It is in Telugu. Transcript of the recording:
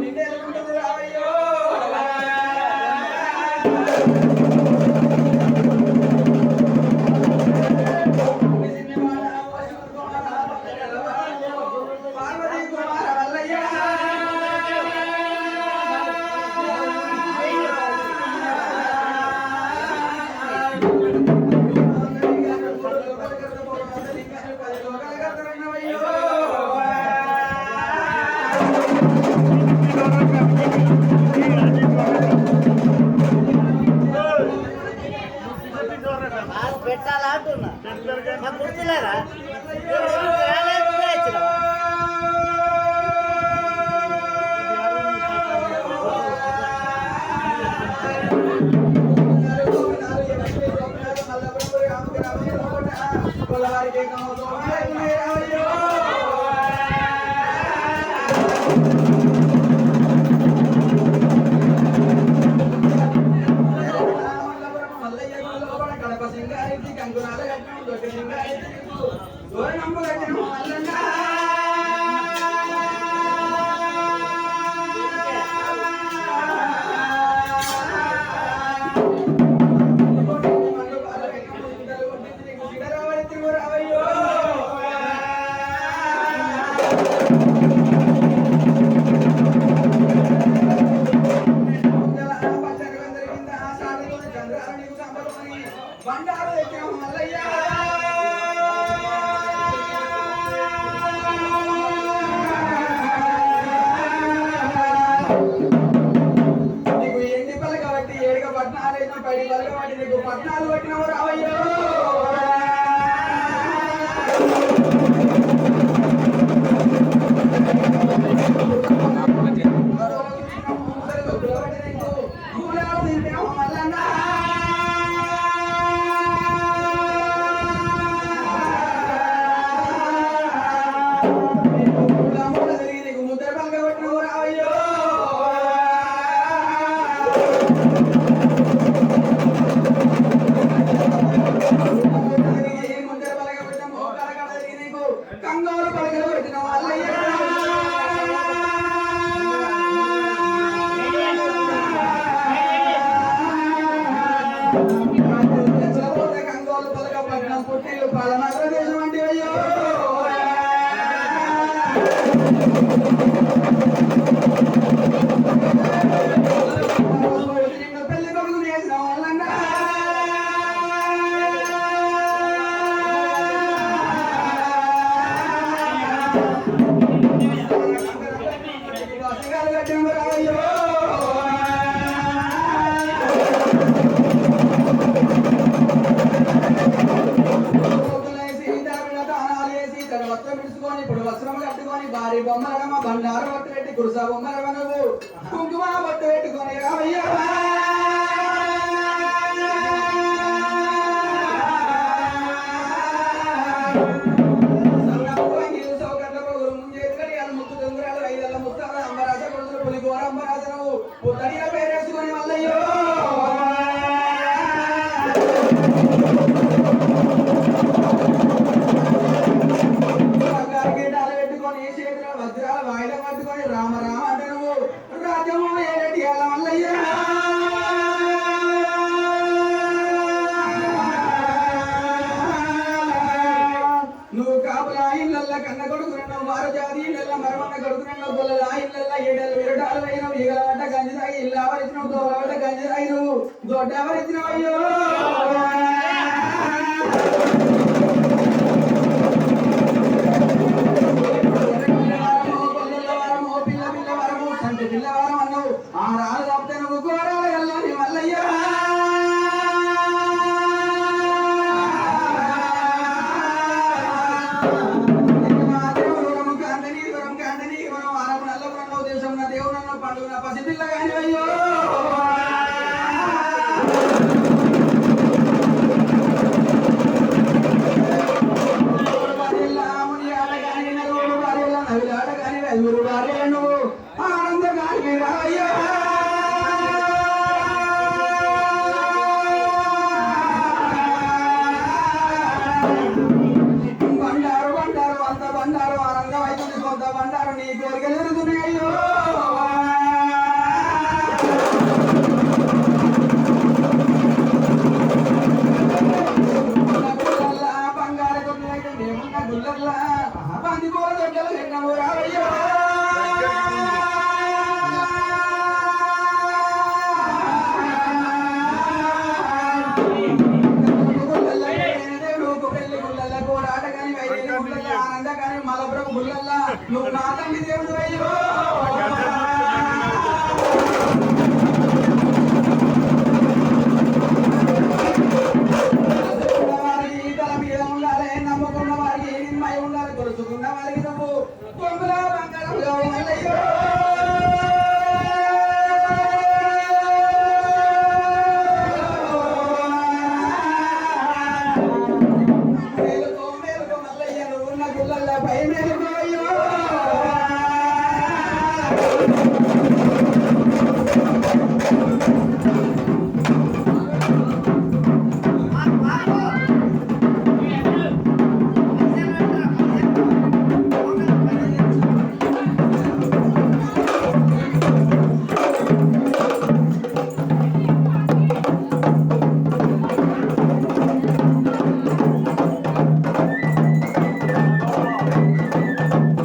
ನಿನ್ನೆ పెట్టాలా అంటున్నా. మాకు గుర్తులేరా? రాలేదు ఇచ్చినావా బండారు ఎక్కిన మల్లయ్య నీకు ఎన్ని పళ్ళు కాబట్టి ఏడుగా పట్నాలు అయినా పళ్ళు నీకు పట్నాలు పట్టినవారు రావయ్యో. కంగారు పడగలు పెట్టిన వాళ్ళయ్య బండారు బట్టు పెట్టి కురుస బొమ్మలగ నువ్వు కుంకుమ బట్టు పెట్టుకొని రావయ్యా. గంజి తాగి ఇల్లు ఆవరించినవు దోల పడ్డ గంజి తాగినవు దొడ్డ ఆవరించినవు అయ్యో ఆ అన్నావు ఆ నువ్వు కాదండి దేవుడు అయ్యో. నమ్మకున్న ఉండాలి కొలుసుకున్న వారికి నువ్వు తొమ్మిదో బంగారం